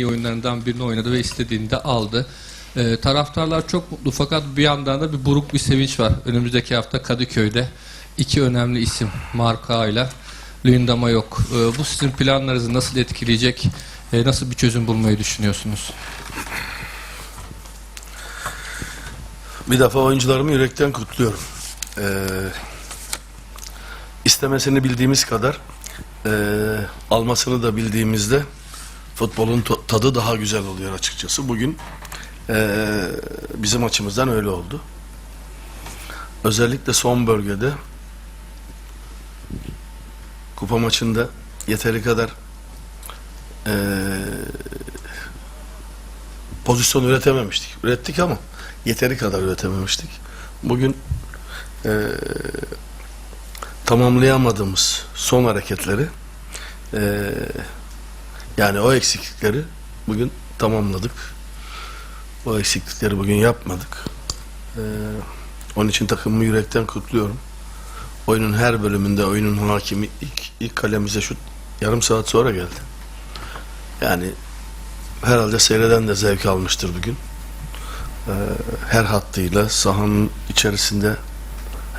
iyi oyunlarından birini oynadı ve istediğini de aldı. Ee, taraftarlar çok mutlu fakat bir yandan da bir buruk bir sevinç var. Önümüzdeki hafta Kadıköy'de iki önemli isim Marka ile Luyendama yok. Ee, bu sizin planlarınızı nasıl etkileyecek? Ee, nasıl bir çözüm bulmayı düşünüyorsunuz? Bir defa oyuncularımı yürekten kutluyorum. Ee, istemesini bildiğimiz kadar ee, almasını da bildiğimizde futbolun to- tadı daha güzel oluyor açıkçası. Bugün ee, bizim açımızdan öyle oldu. Özellikle son bölgede kupa maçında yeteri kadar ee, pozisyon üretememiştik. Ürettik ama yeteri kadar üretememiştik. Bugün eee, tamamlayamadığımız son hareketleri eee, yani o eksiklikleri bugün tamamladık. O eksiklikleri bugün yapmadık. Eee, onun için takımımı yürekten kutluyorum. Oyunun her bölümünde oyunun hakimi ilk, ilk kalemize şu yarım saat sonra geldi. Yani herhalde seyreden de zevk almıştır bugün Ee, her hattıyla sahanın içerisinde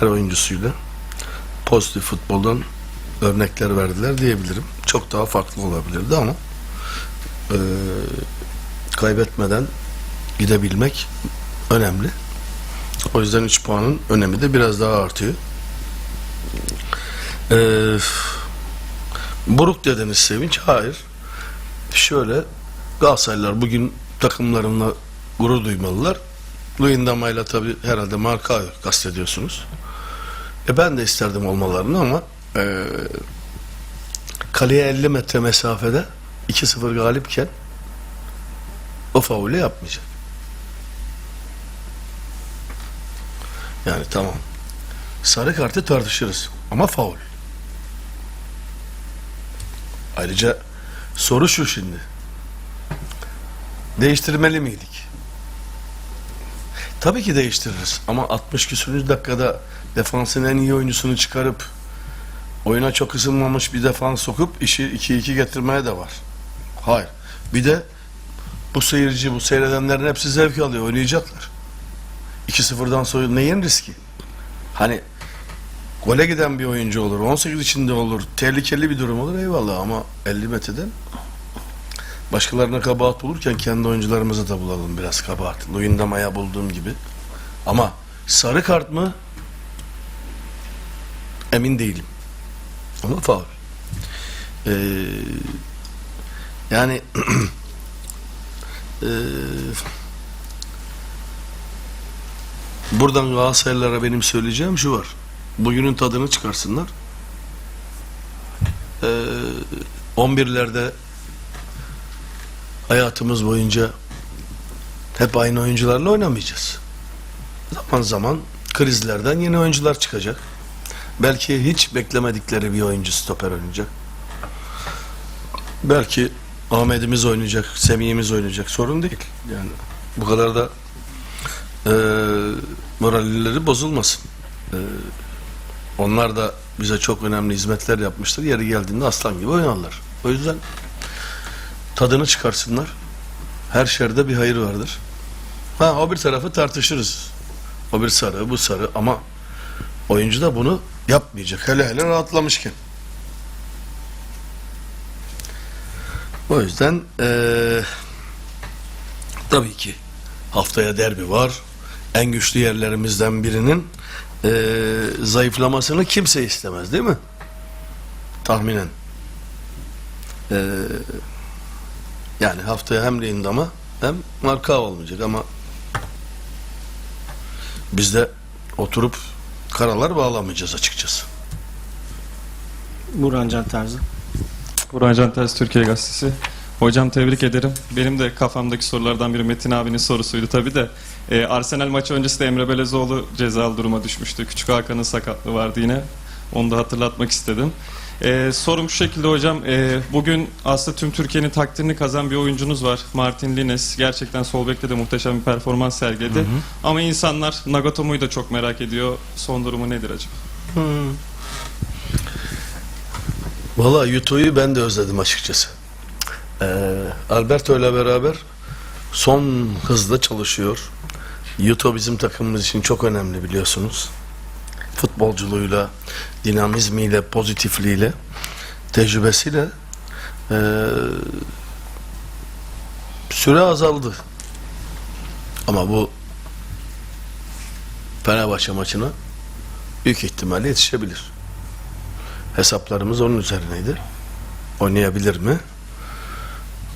her oyuncusuyla pozitif futboldan örnekler verdiler diyebilirim. Çok daha farklı olabilirdi ama e, kaybetmeden gidebilmek önemli. O yüzden 3 puanın önemi de biraz daha artıyor. Ee, buruk dediniz Sevinç. Hayır. Şöyle Galatasaraylılar bugün takımlarına gurur duymalılar. Luyendama'yla tabi herhalde marka kastediyorsunuz. E ben de isterdim olmalarını ama e, kaleye 50 metre mesafede 2-0 galipken o faulü yapmayacak. Yani tamam. Sarı kartı tartışırız ama faul. Ayrıca soru şu şimdi. Değiştirmeli miydik? Tabii ki değiştiririz ama 60 küsürüncü dakikada defansın en iyi oyuncusunu çıkarıp oyuna çok ısınmamış bir defans sokup işi 2-2 getirmeye de var. Hayır. Bir de bu seyirci, bu seyredenlerin hepsi zevk alıyor, oynayacaklar. 2-0'dan sonra neyin riski? Hani gole giden bir oyuncu olur, 18 içinde olur, tehlikeli bir durum olur eyvallah ama 50 metreden başkalarına kabahat bulurken kendi oyuncularımıza da bulalım biraz kabahat. Luyendama'ya bulduğum gibi. Ama sarı kart mı? Emin değilim. Ama faul. Ee, yani ee, buradan Galatasaraylılara benim söyleyeceğim şu var. Bugünün tadını çıkarsınlar. Ee, 11'lerde hayatımız boyunca hep aynı oyuncularla oynamayacağız. Zaman zaman krizlerden yeni oyuncular çıkacak. Belki hiç beklemedikleri bir oyuncu stoper oynayacak. Belki Ahmet'imiz oynayacak, Semih'imiz oynayacak. Sorun değil. Yani bu kadar da e, moralleri bozulmasın. E, onlar da bize çok önemli hizmetler yapmıştır. Yeri geldiğinde aslan gibi oynarlar. O yüzden tadını çıkarsınlar. Her şerde bir hayır vardır. Ha o bir tarafı tartışırız. O bir sarı, bu sarı ama oyuncu da bunu yapmayacak. Hele hele rahatlamışken. O yüzden eee, tabii ki haftaya derbi var. En güçlü yerlerimizden birinin eee, zayıflamasını kimse istemez değil mi? Tahminen. Eee yani haftaya hem Lindama hem marka olmayacak ama biz de oturup karalar bağlamayacağız açıkçası. Burhan Can Tarzı. Burhan Can Ters Türkiye Gazetesi. Hocam tebrik ederim. Benim de kafamdaki sorulardan biri Metin abinin sorusuydu tabi de. Ee, Arsenal maçı öncesinde Emre Belezoğlu cezalı duruma düşmüştü. Küçük Hakan'ın sakatlığı vardı yine. Onu da hatırlatmak istedim. Ee, sorum şu şekilde hocam. Ee, bugün aslında tüm Türkiye'nin takdirini kazan bir oyuncunuz var. Martin Lines. Gerçekten sol bekte de muhteşem bir performans sergiledi. Ama insanlar Nagatomo'yu da çok merak ediyor. Son durumu nedir acaba? Valla Yuto'yu ben de özledim açıkçası. Ee, Alberto ile beraber son hızla çalışıyor. Yuto bizim takımımız için çok önemli biliyorsunuz. Futbolculuğuyla, dinamizmiyle, pozitifliğiyle, tecrübesiyle ee, süre azaldı. Ama bu Fenerbahçe maçına büyük ihtimalle yetişebilir. Hesaplarımız onun üzerineydi. Oynayabilir mi?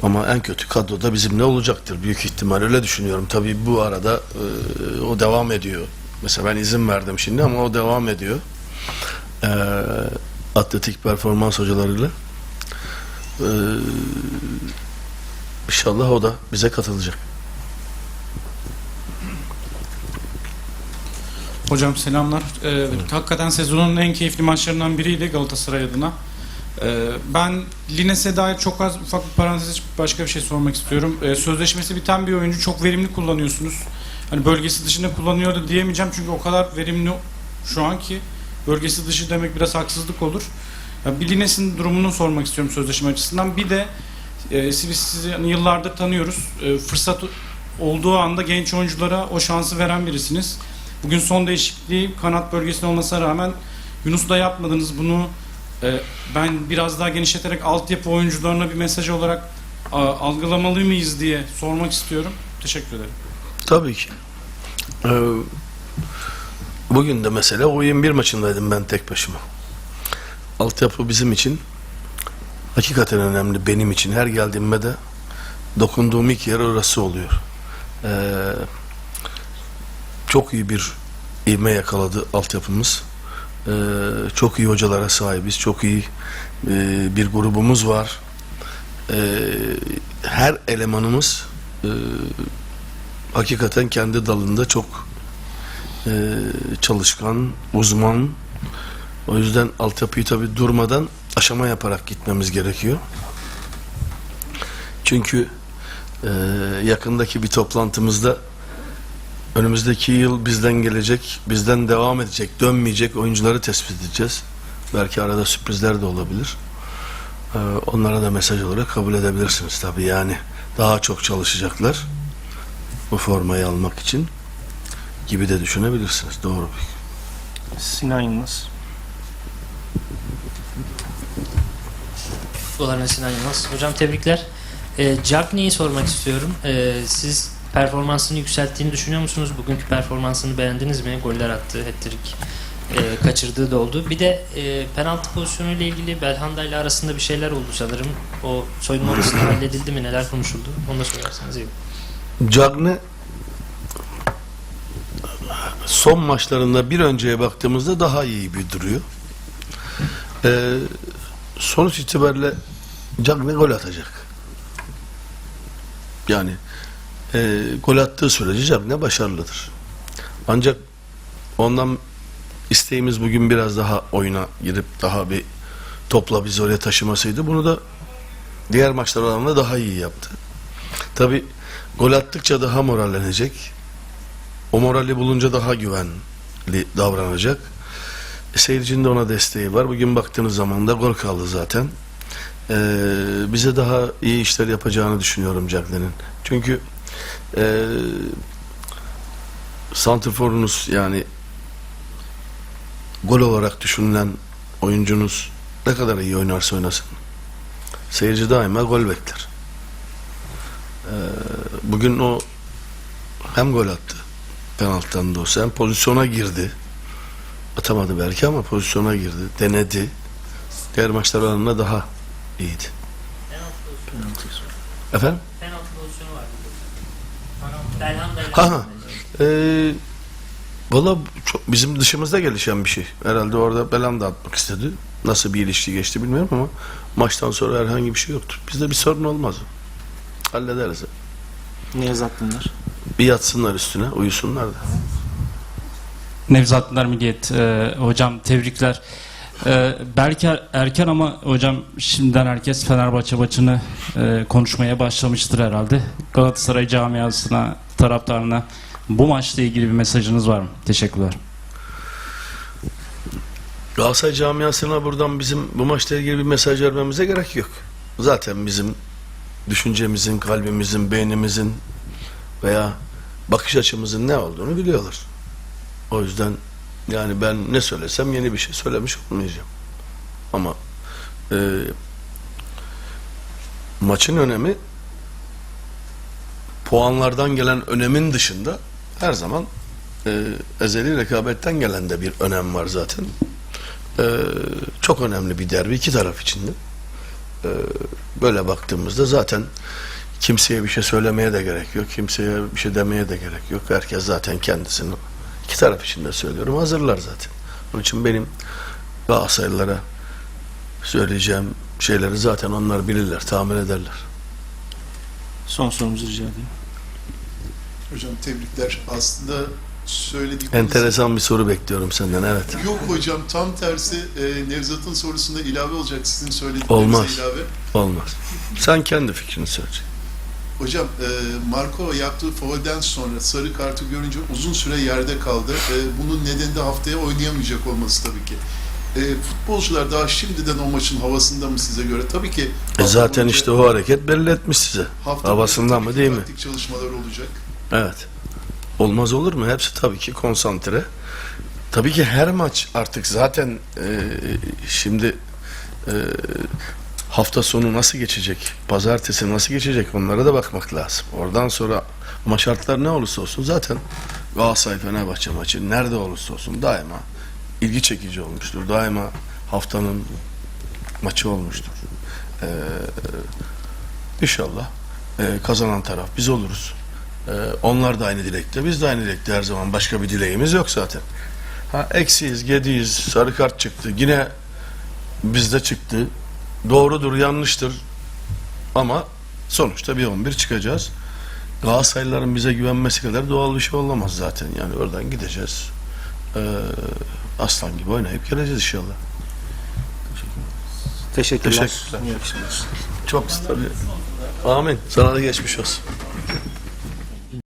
Ama en kötü kadroda bizimle olacaktır. Büyük ihtimal öyle düşünüyorum. Tabii bu arada e, o devam ediyor. Mesela ben izin verdim şimdi ama o devam ediyor. E, atletik performans hocalarıyla. E, inşallah o da bize katılacak. Hocam selamlar. Ee, hakikaten sezonun en keyifli maçlarından biriydi Galatasaray adına. Ee, ben Lines'e dair çok az ufak bir parantez başka bir şey sormak istiyorum. Ee, sözleşmesi biten bir oyuncu çok verimli kullanıyorsunuz. Hani bölgesi dışında kullanıyordu diyemeyeceğim çünkü o kadar verimli şu an ki bölgesi dışı demek biraz haksızlık olur. Ya bir Lines'in durumunu sormak istiyorum sözleşme açısından. Bir de e, siz sizi hani yıllardır tanıyoruz. E, fırsat olduğu anda genç oyunculara o şansı veren birisiniz. Bugün son değişikliği kanat bölgesinde olmasına rağmen Yunus'da yapmadınız. Bunu e, ben biraz daha genişleterek altyapı oyuncularına bir mesaj olarak a, algılamalı mıyız diye sormak istiyorum. Teşekkür ederim. Tabii ki. Ee, bugün de mesela o 21 maçındaydım ben tek başıma. Altyapı bizim için hakikaten önemli benim için. Her geldiğimde de dokunduğum ilk yer orası oluyor. Ee, çok iyi bir ivme yakaladı altyapımız. Ee, çok iyi hocalara sahibiz. Çok iyi e, bir grubumuz var. Ee, her elemanımız e, hakikaten kendi dalında çok e, çalışkan, uzman. O yüzden altyapıyı tabi durmadan aşama yaparak gitmemiz gerekiyor. Çünkü e, yakındaki bir toplantımızda önümüzdeki yıl bizden gelecek, bizden devam edecek, dönmeyecek oyuncuları tespit edeceğiz. Belki arada sürprizler de olabilir. E, onlara da mesaj olarak kabul edebilirsiniz tabi yani. Daha çok çalışacaklar bu formayı almak için gibi de düşünebilirsiniz. Doğru. Sinan Yılmaz. Dolarına Sinan Yılmaz. Hocam tebrikler. E, Cagney'i sormak istiyorum. E, siz performansını yükselttiğini düşünüyor musunuz? Bugünkü performansını beğendiniz mi? Goller attı, hat-trick e, kaçırdığı da oldu. Bir de e, penaltı pozisyonu ile ilgili Belhanda ile arasında bir şeyler oldu sanırım. O soyunma odasında halledildi mi? Neler konuşuldu? Onu da sorarsanız iyi. Cagne son maçlarında bir önceye baktığımızda daha iyi bir duruyor. Ee, sonuç itibariyle Cagne gol atacak. Yani e, gol attığı sürece Cagne başarılıdır. Ancak ondan isteğimiz bugün biraz daha oyuna girip daha bir topla bizi oraya taşımasıydı. Bunu da diğer maçlar oranla daha iyi yaptı. Tabi gol attıkça daha morallenecek. O morali bulunca daha güvenli davranacak. E, seyircinin de ona desteği var. Bugün baktığınız zaman da gol kaldı zaten. Ee, bize daha iyi işler yapacağını düşünüyorum Cagney'in. Çünkü e, santrforunuz yani gol olarak düşünülen oyuncunuz ne kadar iyi oynarsa oynasın. Seyirci daima gol bekler. Ee, bugün o hem gol attı penaltıdan da olsa hem pozisyona girdi. Atamadı belki ama pozisyona girdi. Denedi. Diğer maçlar oranında daha iyiydi. Efendim? Penaltı pozisyonu vardı. İle Ha. Ee, Valla çok bizim dışımızda gelişen bir şey. Herhalde orada Belan da atmak istedi. Nasıl bir ilişki geçti bilmiyorum ama maçtan sonra herhangi bir şey yoktu. Bizde bir sorun olmaz. Hallederiz. Nevzat Dindar. Bir yatsınlar üstüne, uyusunlar da. Nevzat Dindar Milliyet. Ee, hocam tebrikler. Ee, belki er- erken ama hocam şimdiden herkes Fenerbahçe maçını e, konuşmaya başlamıştır herhalde. Galatasaray camiasına, taraftarına bu maçla ilgili bir mesajınız var mı? Teşekkürler. Galatasaray camiasına buradan bizim bu maçla ilgili bir mesaj vermemize gerek yok. Zaten bizim düşüncemizin, kalbimizin, beynimizin veya bakış açımızın ne olduğunu biliyorlar. O yüzden yani ben ne söylesem yeni bir şey söylemiş olmayacağım. Ama e, maçın önemi puanlardan gelen önemin dışında her zaman e, ezeli rekabetten gelen de bir önem var zaten. E, çok önemli bir derbi iki taraf için de. E, böyle baktığımızda zaten kimseye bir şey söylemeye de gerek yok. Kimseye bir şey demeye de gerek yok. Herkes zaten kendisini iki taraf için de söylüyorum hazırlar zaten. Onun için benim Galatasaraylılara söyleyeceğim şeyleri zaten onlar bilirler, tahmin ederler. Son sorumuzu rica edeyim. Hocam tebrikler. Aslında söyledik. Enteresan bir soru bekliyorum senden evet. Yok hocam tam tersi e, Nevzat'ın sorusunda ilave olacak sizin söylediklerinize Olmaz. ilave. Olmaz. Sen kendi fikrini söyle. Hocam e, Marco yaptığı faulden sonra sarı kartı görünce uzun süre yerde kaldı. E, bunun nedeni de haftaya oynayamayacak olması tabii ki. E, futbolcular daha şimdiden o maçın havasında mı size göre? Tabii ki. E zaten işte o hareket belli etmiş size. Havasından mı değil mi? Çalışmalar olacak. Evet. Olmaz olur mu? Hepsi tabii ki konsantre. Tabii ki her maç artık zaten e, şimdi e, hafta sonu nasıl geçecek? Pazartesi nasıl geçecek? Onlara da bakmak lazım. Oradan sonra ama şartlar ne olursa olsun zaten Galatasaray Fenerbahçe maçı nerede olursa olsun daima ilgi çekici olmuştur. Daima haftanın maçı olmuştur. E, inşallah e, kazanan taraf biz oluruz. Ee, onlar da aynı dilekte, biz de aynı dilekte her zaman. Başka bir dileğimiz yok zaten. Ha eksiyiz, gediyiz, sarı kart çıktı. Yine bizde çıktı. Doğrudur, yanlıştır. Ama sonuçta bir 11 çıkacağız. Galatasaraylıların bize güvenmesi kadar doğal bir şey olamaz zaten. Yani oradan gideceğiz. Ee, aslan gibi oynayıp geleceğiz inşallah. Teşekkürler. Teşekkürler. Çok tabii. Amin. Sana da geçmiş olsun.